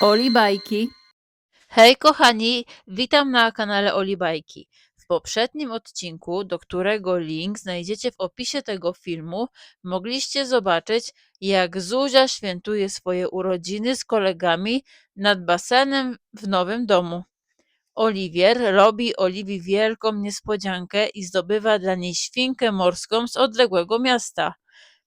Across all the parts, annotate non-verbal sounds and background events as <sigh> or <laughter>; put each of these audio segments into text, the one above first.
Oli Bajki. Hej kochani, witam na kanale Oli Bajki. W poprzednim odcinku, do którego link znajdziecie w opisie tego filmu, mogliście zobaczyć, jak Zuzia świętuje swoje urodziny z kolegami nad basenem w nowym domu. Oliwier robi Oliwii wielką niespodziankę i zdobywa dla niej świnkę morską z odległego miasta.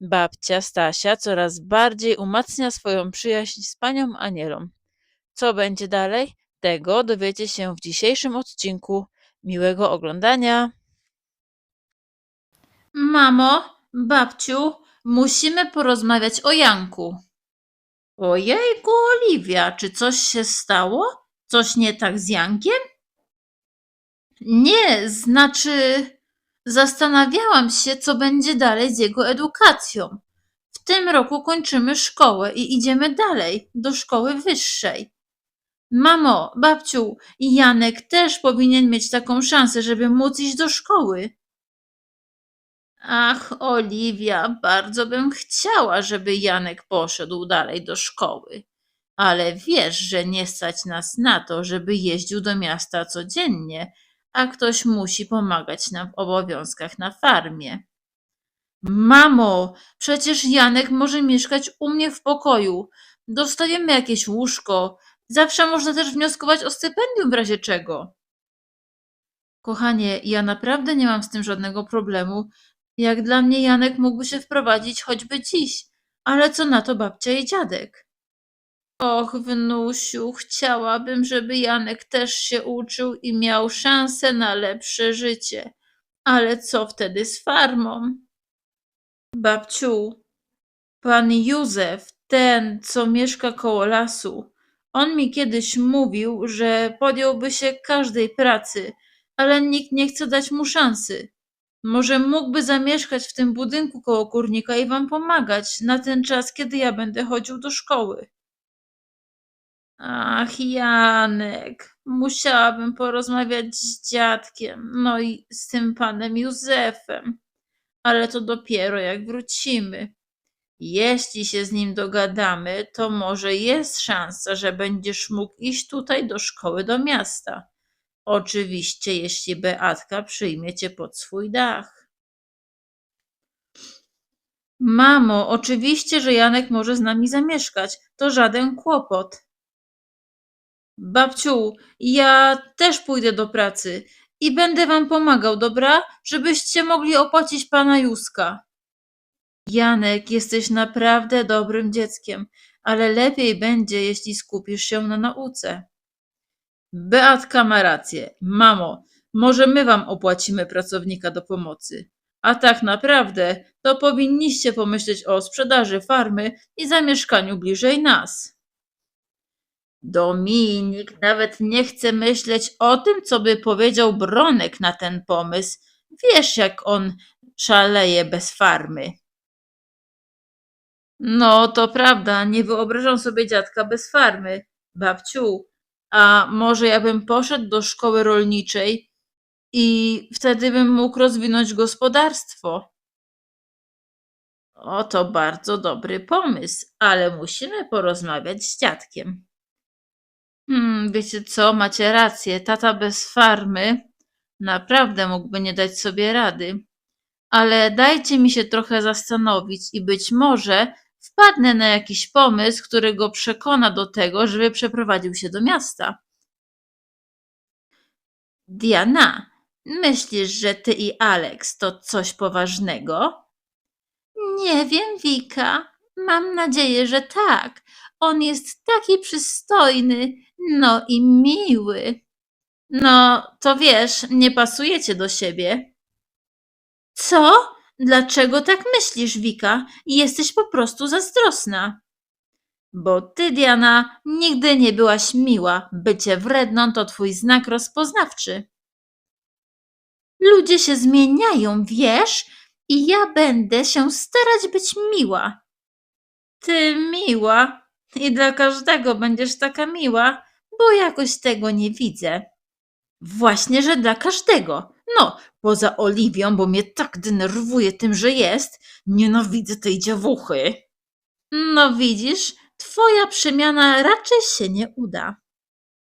Babcia Stasia coraz bardziej umacnia swoją przyjaźń z panią Anielą. Co będzie dalej? Tego dowiecie się w dzisiejszym odcinku. Miłego oglądania. Mamo, babciu, musimy porozmawiać o Janku. Ojejku, Oliwia, czy coś się stało? Coś nie tak z Jankiem? Nie, znaczy, zastanawiałam się, co będzie dalej z jego edukacją. W tym roku kończymy szkołę i idziemy dalej, do szkoły wyższej. Mamo, babciu, Janek też powinien mieć taką szansę, żeby móc iść do szkoły. Ach, Oliwia, bardzo bym chciała, żeby Janek poszedł dalej do szkoły. Ale wiesz, że nie stać nas na to, żeby jeździł do miasta codziennie, a ktoś musi pomagać nam w obowiązkach na farmie. Mamo, przecież Janek może mieszkać u mnie w pokoju. Dostajemy jakieś łóżko. Zawsze można też wnioskować o stypendium w razie czego. Kochanie, ja naprawdę nie mam z tym żadnego problemu. Jak dla mnie Janek mógłby się wprowadzić choćby dziś. Ale co na to babcia i dziadek? Och, wnusiu, chciałabym, żeby Janek też się uczył i miał szansę na lepsze życie. Ale co wtedy z farmą? Babciu, pan Józef, ten, co mieszka koło lasu, on mi kiedyś mówił, że podjąłby się każdej pracy, ale nikt nie chce dać mu szansy. Może mógłby zamieszkać w tym budynku koło kurnika i wam pomagać na ten czas, kiedy ja będę chodził do szkoły. Ach, Janek, musiałabym porozmawiać z dziadkiem, no i z tym panem Józefem, ale to dopiero jak wrócimy. Jeśli się z nim dogadamy, to może jest szansa, że będziesz mógł iść tutaj do szkoły do miasta. Oczywiście, jeśli Beatka przyjmie cię pod swój dach. Mamo, oczywiście, że Janek może z nami zamieszkać. To żaden kłopot. Babciu, ja też pójdę do pracy i będę wam pomagał, dobra? Żebyście mogli opłacić pana Józka. Janek, jesteś naprawdę dobrym dzieckiem, ale lepiej będzie, jeśli skupisz się na nauce. Beatka ma rację. Mamo, może my wam opłacimy pracownika do pomocy. A tak naprawdę to powinniście pomyśleć o sprzedaży farmy i zamieszkaniu bliżej nas. Dominik nawet nie chce myśleć o tym, co by powiedział Bronek na ten pomysł. Wiesz, jak on szaleje bez farmy. No, to prawda, nie wyobrażam sobie dziadka bez farmy. Babciu, a może ja bym poszedł do szkoły rolniczej i wtedy bym mógł rozwinąć gospodarstwo. O, to bardzo dobry pomysł, ale musimy porozmawiać z dziadkiem. Hmm, wiecie co, macie rację, tata bez farmy naprawdę mógłby nie dać sobie rady. Ale dajcie mi się trochę zastanowić i być może wpadnę na jakiś pomysł, który go przekona do tego, żeby przeprowadził się do miasta. Diana, myślisz, że ty i Alex to coś poważnego? Nie wiem, Wika. Mam nadzieję, że tak. On jest taki przystojny, no i miły. No, to wiesz, nie pasujecie do siebie. Co? Dlaczego tak myślisz, Wika? Jesteś po prostu zazdrosna. Bo ty, Diana, nigdy nie byłaś miła. Bycie wredną to twój znak rozpoznawczy. Ludzie się zmieniają, wiesz? I ja będę się starać być miła. Ty miła? I dla każdego będziesz taka miła, bo jakoś tego nie widzę. Właśnie, że dla każdego. No, poza Oliwią, bo mnie tak denerwuje tym, że jest. Nienawidzę tej dziewuchy. No widzisz, twoja przemiana raczej się nie uda.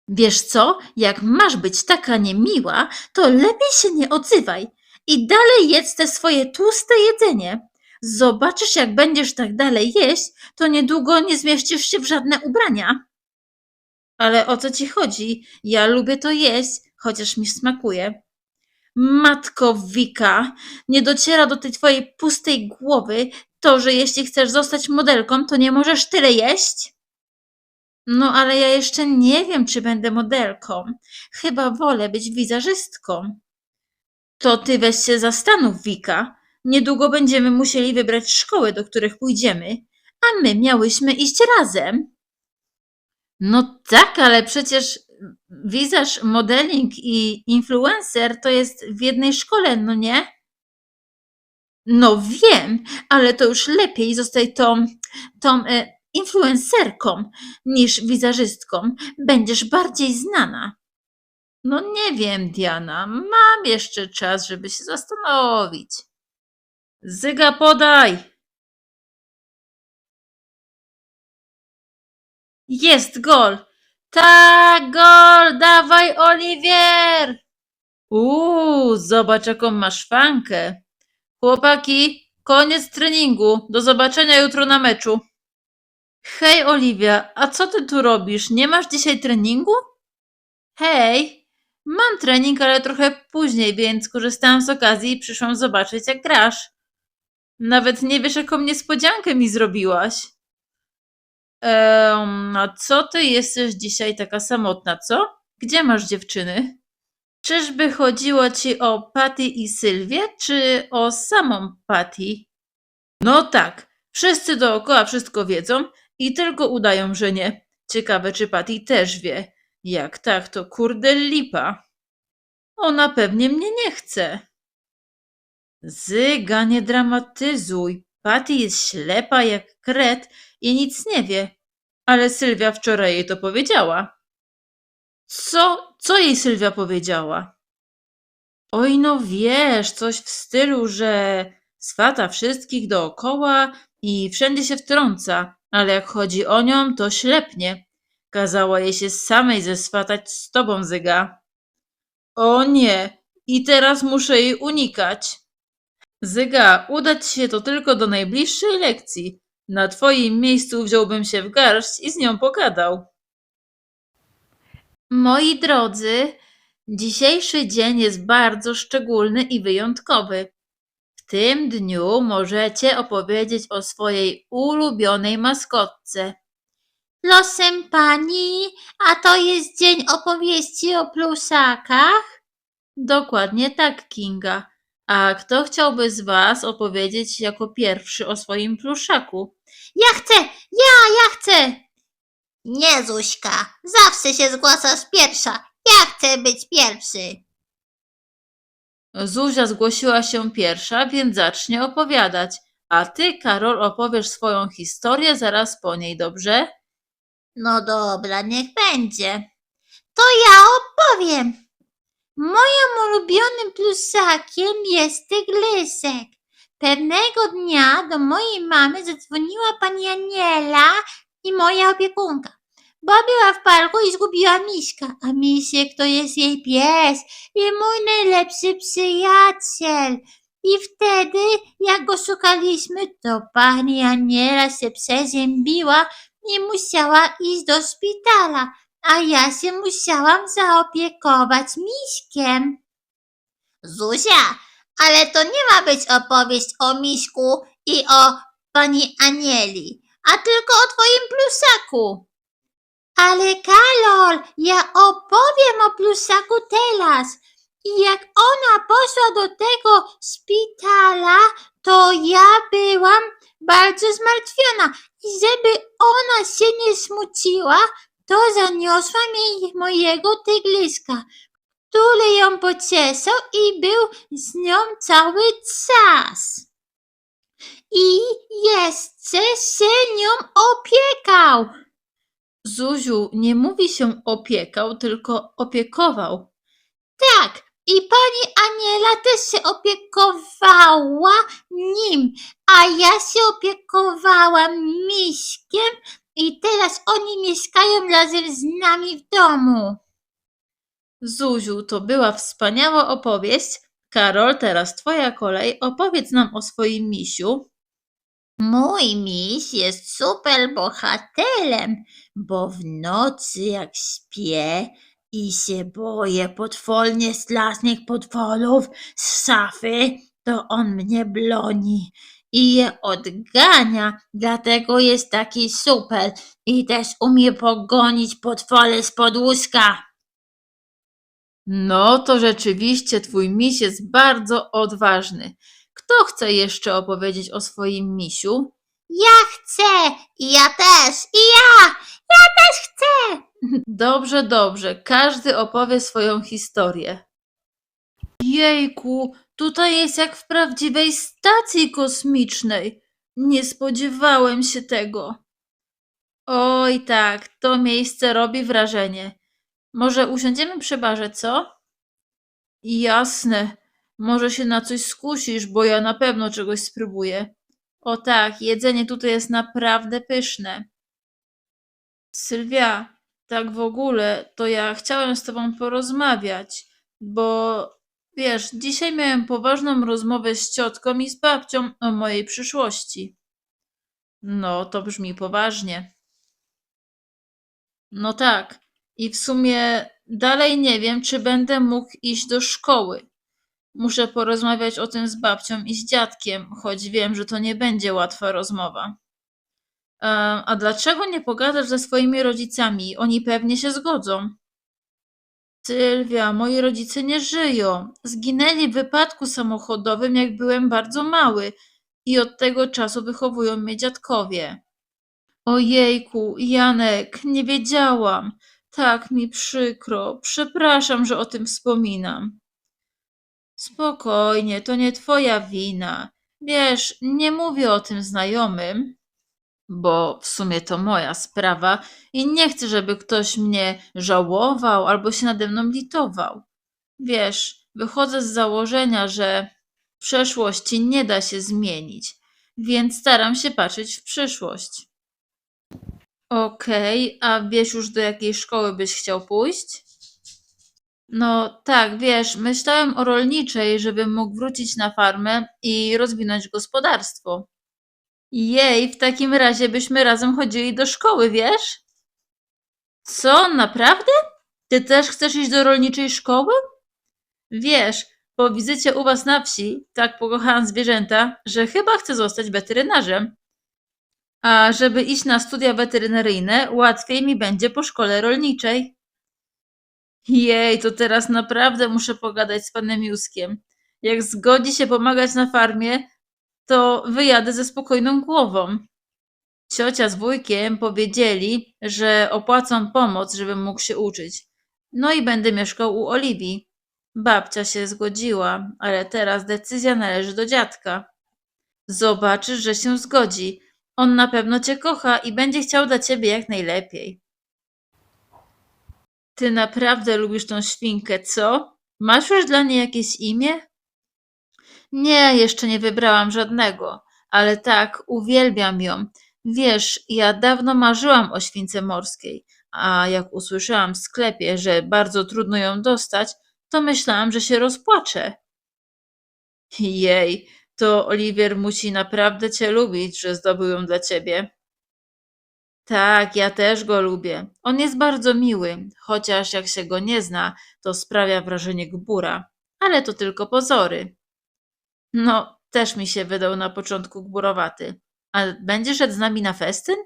Wiesz co, jak masz być taka niemiła, to lepiej się nie odzywaj i dalej jedz te swoje tłuste jedzenie. Zobaczysz, jak będziesz tak dalej jeść, to niedługo nie zmieścisz się w żadne ubrania. Ale o co ci chodzi? Ja lubię to jeść, chociaż mi smakuje. Matko Wika, nie dociera do tej twojej pustej głowy to, że jeśli chcesz zostać modelką, to nie możesz tyle jeść? No, ale ja jeszcze nie wiem, czy będę modelką. Chyba wolę być wizerzystką. To ty weź się zastanów, Wika. Niedługo będziemy musieli wybrać szkoły, do których pójdziemy, a my miałyśmy iść razem. No tak, ale przecież wizerz, modeling i influencer to jest w jednej szkole, no nie? No wiem, ale to już lepiej zostaj tą, tą e, influencerką niż wizerzystką. Będziesz bardziej znana. No nie wiem, Diana, mam jeszcze czas, żeby się zastanowić. Zyga podaj! Jest gol! Tak, gol! Dawaj, Oliwier! Uuu, zobacz jaką masz fankę. Chłopaki, koniec treningu. Do zobaczenia jutro na meczu. Hej, Oliwia, a co ty tu robisz? Nie masz dzisiaj treningu? Hej, mam trening, ale trochę później, więc korzystałam z okazji i przyszłam zobaczyć, jak grasz. Nawet nie wiesz, jaką niespodziankę mi zrobiłaś. Ehm, a co ty jesteś dzisiaj taka samotna, co? Gdzie masz dziewczyny? Czyżby chodziło ci o Patty i Sylwię, czy o samą Patty? No tak, wszyscy dookoła wszystko wiedzą i tylko udają, że nie. Ciekawe, czy Patty też wie. Jak tak, to kurde lipa. Ona pewnie mnie nie chce. Zyga, nie dramatyzuj. Patty jest ślepa jak kret i nic nie wie. Ale Sylwia wczoraj jej to powiedziała. Co, co jej Sylwia powiedziała? Oj, no wiesz, coś w stylu, że swata wszystkich dookoła i wszędzie się wtrąca, ale jak chodzi o nią, to ślepnie. Kazała jej się samej zeswatać z tobą, Zyga. O nie, i teraz muszę jej unikać. Zyga, udać się to tylko do najbliższej lekcji. Na twoim miejscu wziąłbym się w garść i z nią pogadał. Moi drodzy, dzisiejszy dzień jest bardzo szczególny i wyjątkowy. W tym dniu możecie opowiedzieć o swojej ulubionej maskotce. Losem pani, a to jest dzień opowieści o plusakach? Dokładnie tak, Kinga. A kto chciałby z Was opowiedzieć jako pierwszy o swoim pluszaku? Ja chcę! Ja, ja chcę! Nie, Zuśka, zawsze się zgłaszasz pierwsza. Ja chcę być pierwszy. Zuzia zgłosiła się pierwsza, więc zacznie opowiadać. A ty, Karol, opowiesz swoją historię zaraz po niej, dobrze? No dobra, niech będzie. To ja opowiem. Moim ulubionym plusakiem jest tygrysek. Pewnego dnia do mojej mamy zadzwoniła pani Aniela i moja opiekunka, bo była w parku i zgubiła miśka, a misiek to jest jej pies i mój najlepszy przyjaciel. I wtedy, jak go szukaliśmy, to pani Aniela się przeziębiła i musiała iść do szpitala, a ja się musiałam zaopiekować miśkiem. Zuzia, ale to nie ma być opowieść o miśku i o pani Anieli, a tylko o twoim plusaku. Ale Karol, ja opowiem o plusaku teraz. I jak ona poszła do tego szpitala, to ja byłam bardzo zmartwiona. I żeby ona się nie smuciła, to zaniosłam jej mojego tygryska, który ją pociesał i był z nią cały czas. I jeszcze się nią opiekał. Zuziu, nie mówi się opiekał, tylko opiekował. Tak, i pani Aniela też się opiekowała nim, a ja się opiekowałam miśkiem i teraz oni mieszkają razem z nami w domu. Zuziu, to była wspaniała opowieść. Karol, teraz twoja kolej. Opowiedz nam o swoim misiu. Mój miś jest super bohaterem, bo w nocy jak śpię i się boję potwornie strasznych potworów z szafy, to on mnie broni i je odgania, dlatego jest taki super i też umie pogonić potwory z łóżka. No, to rzeczywiście twój miś jest bardzo odważny. Kto chce jeszcze opowiedzieć o swoim misiu? Ja chcę i ja też i ja, ja też chcę. <laughs> Dobrze, dobrze. Każdy opowie swoją historię. Jejku, tutaj jest jak w prawdziwej stacji kosmicznej. Nie spodziewałem się tego. Oj, tak, to miejsce robi wrażenie. Może usiądziemy przy barze, co? Jasne. Może się na coś skusisz, bo ja na pewno czegoś spróbuję. O tak, jedzenie tutaj jest naprawdę pyszne. Sylwia, tak w ogóle, to ja chciałem z tobą porozmawiać, bo wiesz, dzisiaj miałem poważną rozmowę z ciotką i z babcią o mojej przyszłości. No, to brzmi poważnie. No tak. I w sumie dalej nie wiem, czy będę mógł iść do szkoły. Muszę porozmawiać o tym z babcią i z dziadkiem, choć wiem, że to nie będzie łatwa rozmowa. A dlaczego nie pogadasz ze swoimi rodzicami? Oni pewnie się zgodzą. Sylwia, moi rodzice nie żyją. Zginęli w wypadku samochodowym, jak byłem bardzo mały i od tego czasu wychowują mnie dziadkowie. Ojejku, Janek, nie wiedziałam. Tak mi przykro. Przepraszam, że o tym wspominam. Spokojnie, to nie twoja wina. Wiesz, nie mówię o tym znajomym, bo w sumie to moja sprawa i nie chcę, żeby ktoś mnie żałował albo się nade mną litował. Wiesz, wychodzę z założenia, że przeszłości nie da się zmienić, więc staram się patrzeć w przyszłość. Okej, a wiesz już do jakiej szkoły byś chciał pójść? No tak, wiesz, myślałem o rolniczej, żebym mógł wrócić na farmę i rozwinąć gospodarstwo. Jej, w takim razie byśmy razem chodzili do szkoły, wiesz? Co, naprawdę? Ty też chcesz iść do rolniczej szkoły? Wiesz, po wizycie u was na wsi tak pokochałam zwierzęta, że chyba chcę zostać weterynarzem. A żeby iść na studia weterynaryjne, łatwiej mi będzie po szkole rolniczej. Jej, to teraz naprawdę muszę pogadać z panem Juskiem. Jak zgodzi się pomagać na farmie, to wyjadę ze spokojną głową. Ciocia z wujkiem powiedzieli, że opłacą pomoc, żebym mógł się uczyć. No i będę mieszkał u Oliwii. Babcia się zgodziła, ale teraz decyzja należy do dziadka. Zobaczysz, że się zgodzi. On na pewno cię kocha i będzie chciał dla ciebie jak najlepiej. Ty naprawdę lubisz tą świnkę, co? Masz już dla niej jakieś imię? Nie, jeszcze nie wybrałam żadnego, ale tak, uwielbiam ją. Wiesz, ja dawno marzyłam o śwince morskiej, a jak usłyszałam w sklepie, że bardzo trudno ją dostać, to myślałam, że się rozpłaczę. Jej, to Oliwier musi naprawdę cię lubić, że zdobył ją dla ciebie. Tak, ja też go lubię. On jest bardzo miły, chociaż jak się go nie zna, to sprawia wrażenie gbura. Ale to tylko pozory. No, też mi się wydał na początku gburowaty. A będzie szedł z nami na festyn?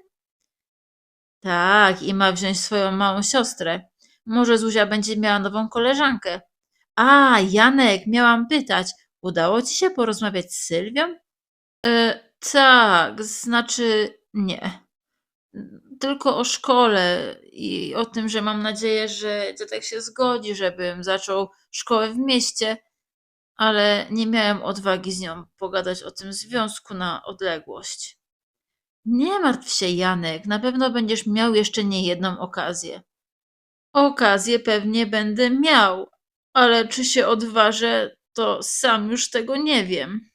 Tak, i ma wziąć swoją małą siostrę. Może Zuzia będzie miała nową koleżankę. A, Janek, miałam pytać, udało ci się porozmawiać z Sylwią? E, tak, znaczy nie. Tylko o szkole i o tym, że mam nadzieję, że dziadek się zgodzi, żebym zaczął szkołę w mieście, ale nie miałem odwagi z nią pogadać o tym związku na odległość. Nie martw się, Janek, na pewno będziesz miał jeszcze niejedną okazję. Okazję pewnie będę miał, ale czy się odważę, to sam już tego nie wiem.